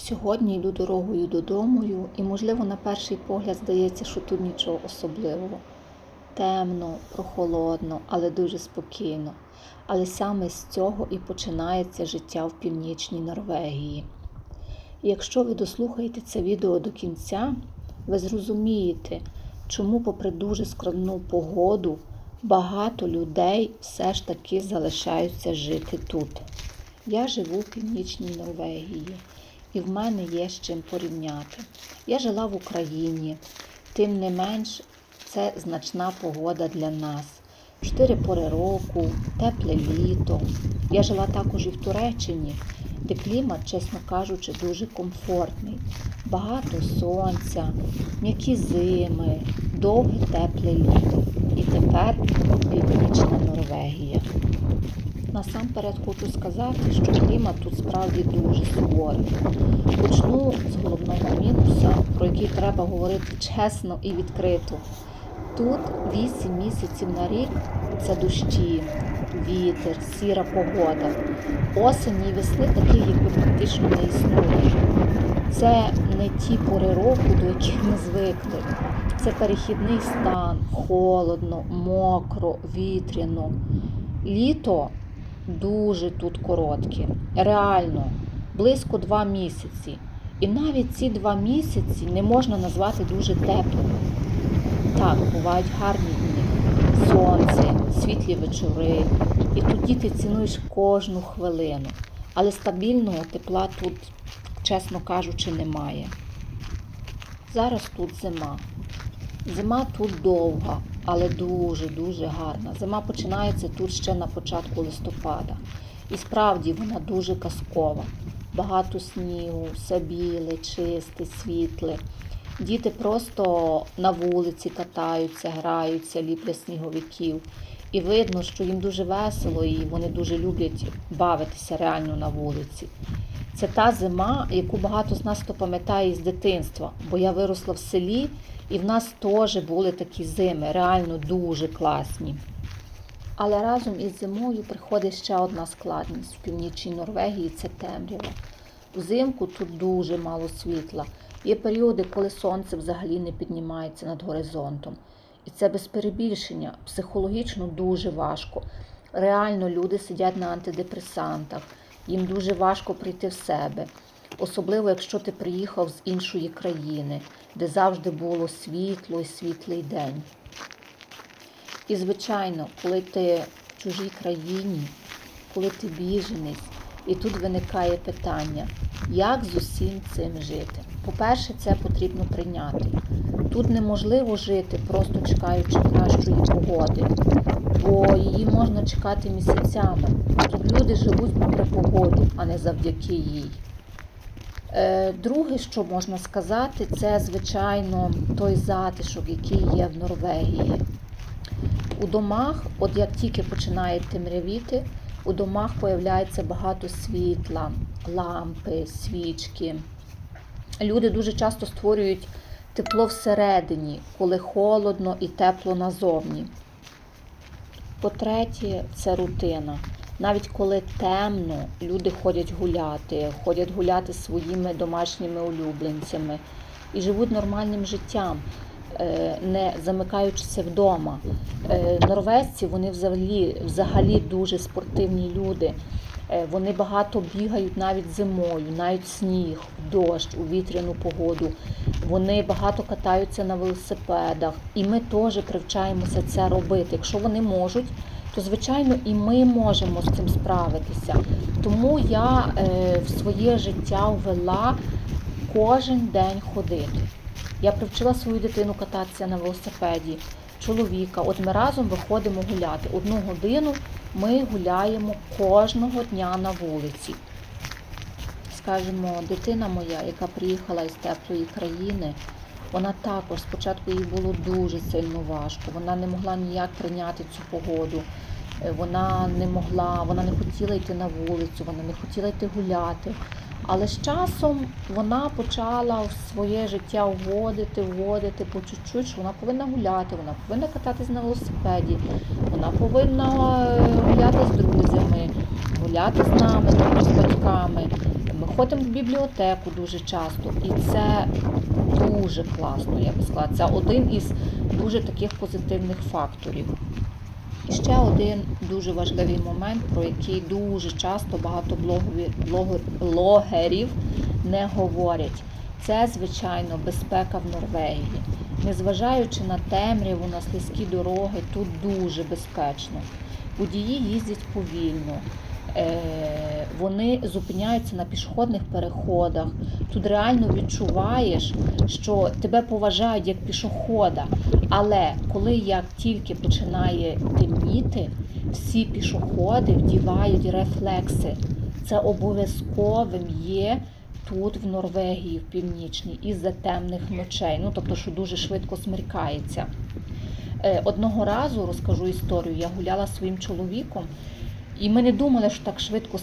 Сьогодні йду дорогою додому, і, можливо, на перший погляд здається, що тут нічого особливого. Темно, прохолодно, але дуже спокійно. Але саме з цього і починається життя в північній Норвегії. Якщо ви дослухаєте це відео до кінця, ви зрозумієте, чому, попри дуже складну погоду, багато людей все ж таки залишаються жити тут. Я живу в північній Норвегії, і в мене є з чим порівняти. Я жила в Україні, тим не менш, це значна погода для нас. Чотири пори року, тепле літо. Я жила також і в Туреччині, де клімат, чесно кажучи, дуже комфортний. Багато сонця, м'які зими, довге тепле літо. І тепер північна Норвегія. Насамперед хочу сказати, що клімат тут справді дуже суворий. Почну з головного мінуса, про який треба говорити чесно і відкрито. Тут 8 місяців на рік це дощі, вітер, сіра погода. Осені і весни таких якби практично не існує. Це не ті пори року, до яких ми звикли. Це перехідний стан, холодно, мокро, вітряно. Літо дуже тут коротке, реально, близько два місяці. І навіть ці два місяці не можна назвати дуже теплими. Так, бувають гарні дні, сонце, світлі вечори, і тоді ти цінуєш кожну хвилину. Але стабільного тепла тут, чесно кажучи, немає. Зараз тут зима. Зима тут довга, але дуже-дуже гарна. Зима починається тут ще на початку листопада. І справді вона дуже казкова. Багато снігу, все біле, чисте, світле. Діти просто на вулиці катаються, граються, ліплять сніговиків. І видно, що їм дуже весело і вони дуже люблять бавитися реально на вулиці. Це та зима, яку багато з нас хто пам'ятає з дитинства, бо я виросла в селі, і в нас теж були такі зими, реально дуже класні. Але разом із зимою приходить ще одна складність в північній Норвегії це темрява. Взимку тут дуже мало світла. Є періоди, коли сонце взагалі не піднімається над горизонтом. І це без перебільшення, психологічно дуже важко. Реально люди сидять на антидепресантах, їм дуже важко прийти в себе. Особливо, якщо ти приїхав з іншої країни, де завжди було світло і світлий день. І, звичайно, коли ти в чужій країні, коли ти біженець, і тут виникає питання, як з усім цим жити? По-перше, це потрібно прийняти. Тут неможливо жити, просто чекаючи кращої погоди, бо її можна чекати місяцями. Тут люди живуть попри погоду, а не завдяки їй. Е, Друге, що можна сказати, це, звичайно, той затишок, який є в Норвегії. У домах, от як тільки починає темрявіти, у домах появляється багато світла, лампи, свічки. Люди дуже часто створюють тепло всередині, коли холодно і тепло назовні. По-третє, це рутина. Навіть коли темно, люди ходять гуляти, ходять гуляти своїми домашніми улюбленцями і живуть нормальним життям, е, не замикаючися вдома. Е, Норвезці вони взагалі, взагалі дуже спортивні люди. Е, Вони багато бігають навіть зимою, навіть сніг, дощ, у вітряну погоду. Вони багато катаються на велосипедах, і ми теж привчаємося це робити. Якщо вони можуть, то звичайно і ми можемо з цим справитися. Тому я е, в своє життя ввела кожен день ходити. Я привчила свою дитину кататися на велосипеді, чоловіка. От ми разом виходимо гуляти. Одну годину ми гуляємо кожного дня на вулиці. Скажімо, дитина моя, яка приїхала із теплої країни, вона також спочатку їй було дуже сильно важко. Вона не могла ніяк прийняти цю погоду. Е, Вона не могла, вона не хотіла йти на вулицю, вона не хотіла йти гуляти. Але з часом вона почала в своє життя вводити, вводити по чуть-чуть, що вона повинна гуляти, вона повинна кататись на велосипеді, вона повинна е, гуляти з друзями, гуляти з нами, також з батьками. Ми ходимо в бібліотеку дуже часто, і це дуже класно, я би сказала. Це один із дуже таких позитивних факторів. І ще один дуже важливий момент, про який дуже часто багато блогерів не говорять. Це, звичайно, безпека в Норвегії. Незважаючи на темряву, на слизькі дороги, тут дуже безпечно. Водії їздять повільно, е, вони зупиняються на пішохідних переходах. Тут реально відчуваєш, що тебе поважають як пішохода. Але коли як тільки починає темніти, всі пішоходи вдівають рефлекси. Це обов'язковим є тут, в Норвегії, в північній, із-за темних ночей. Ну тобто, що дуже швидко смеркається. Е, Одного разу розкажу історію. Я гуляла своїм чоловіком, і ми не думали, що так швидко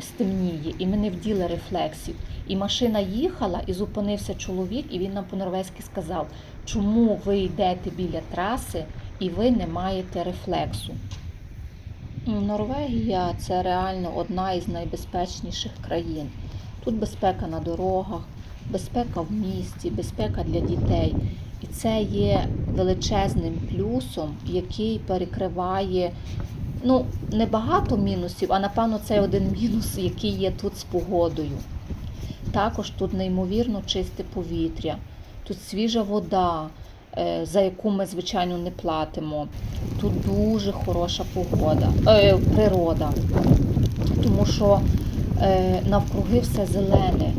стемніє, і ми не вділи рефлексів. І машина їхала, і зупинився чоловік, і він нам по-норвезьки сказав, чому ви йдете біля траси і ви не маєте рефлексу. Норвегія це реально одна із найбезпечніших країн. Тут безпека на дорогах, безпека в місті, безпека для дітей. І це є величезним плюсом, який перекриває ну, не багато мінусів, а напевно це один мінус, який є тут з погодою. Також тут неймовірно чисте повітря, тут свіжа вода, е, за яку ми, звичайно, не платимо. Тут дуже хороша погода, е, природа, тому що навкруги все зелене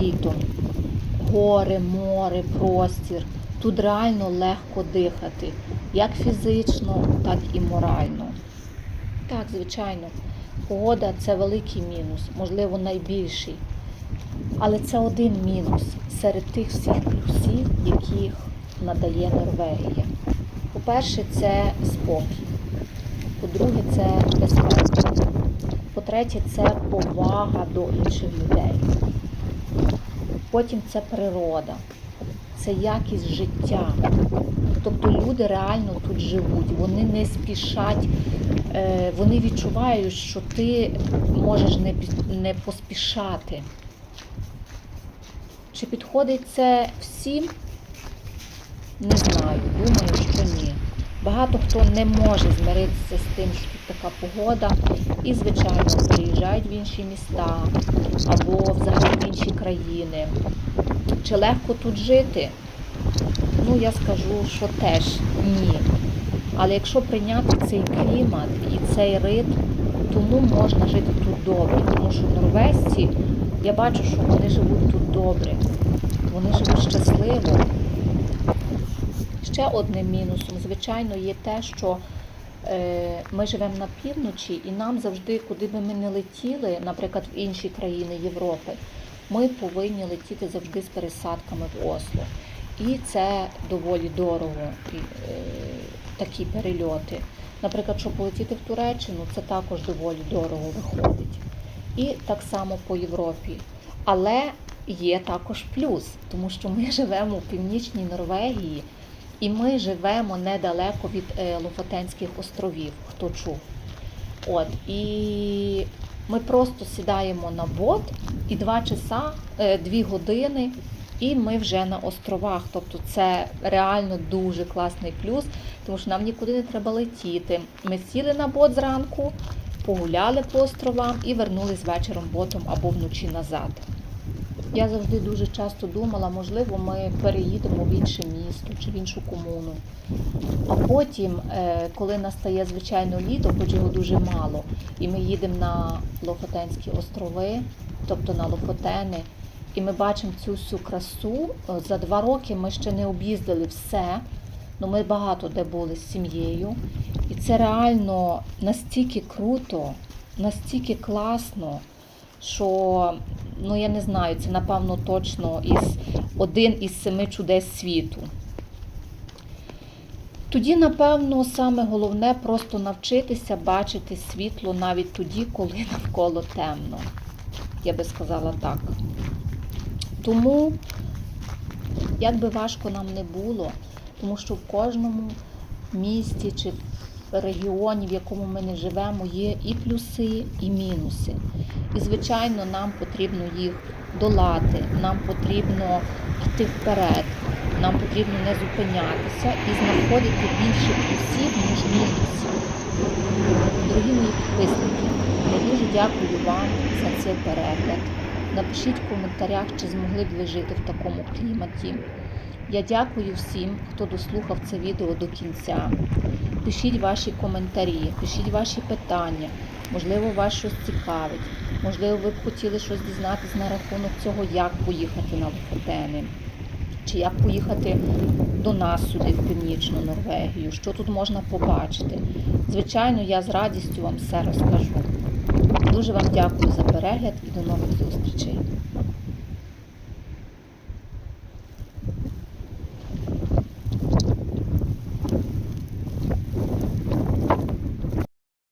літом. Гори, море, простір. Тут реально легко дихати, як фізично, так і морально. Так, звичайно, погода це великий мінус, можливо, найбільший. Але це один мінус серед тих всіх плюсів, яких надає Норвегія. По-перше, це спокій. По-друге, це безпека. По-третє, це повага до інших людей. Потім це природа, це якість життя. Тобто люди реально тут живуть, вони не спішать, е, вони відчувають, що ти можеш не, не поспішати. Чи підходить це всім? Не знаю, думаю, що ні. Багато хто не може змиритися з тим, що тут така погода, і, звичайно, приїжджають в інші міста або взагалі в інші країни. Чи легко тут жити? Ну, я скажу, що теж ні. Але якщо прийняти цей клімат і цей ритм, тому можна жити тут добре. Тому що норвезці, я бачу, що вони живуть тут добре. Вони живуть щасливо. Ще одним мінусом, звичайно, є те, що е, ми живемо на півночі, і нам завжди, куди би ми не летіли, наприклад, в інші країни Європи, ми повинні летіти завжди з пересадками в Осло. І це доволі дорого, е, такі перельоти. Наприклад, щоб полетіти в Туреччину, це також доволі дорого виходить. І так само по Європі. Але є також плюс, тому що ми живемо в північній Норвегії, і ми живемо недалеко від е, Лофотенських островів, хто чув. От, і ми просто сідаємо на бот і два часа, е, дві години, і ми вже на островах. Тобто це реально дуже класний плюс, тому що нам нікуди не треба летіти. Ми сіли на бот зранку, погуляли по островам і вернулись вечором ботом або вночі назад. Я завжди дуже часто думала, можливо, ми переїдемо в інше місто чи в іншу комуну. А потім, е, коли настає звичайно літо, хоч його дуже мало, і ми їдемо на Лофотенські острови, тобто на Лофотени, і ми бачимо цю всю красу. Е, За два роки ми ще не об'їздили все. Ну, ми багато де були з сім'єю. І це реально настільки круто, настільки класно, що ну я не знаю, це напевно точно із один із семи чудес світу. Тоді, напевно, саме головне просто навчитися бачити світло навіть тоді, коли навколо темно. Я би сказала так. Тому, як би важко нам не було, тому що в кожному місті чи регіоні, в якому ми не живемо, є і плюси, і мінуси. І, звичайно, нам потрібно їх долати, нам потрібно йти вперед, нам потрібно не зупинятися і знаходити більше плюсів, ніж мінусів. Дорогі мої підписники, я дуже дякую вам за цей перегляд. Напишіть в коментарях, чи змогли б ви жити в такому кліматі. Я дякую всім, хто дослухав це відео до кінця. Пишіть ваші коментарі, пишіть ваші питання. Можливо, вас щось цікавить. Можливо, ви б хотіли щось дізнатися на рахунок цього, як поїхати на Лофотени, чи як поїхати до нас сюди, в північну Норвегію, що тут можна побачити. Звичайно, я з радістю вам все розкажу. Дуже вам дякую за перегляд і до нових зустрічей.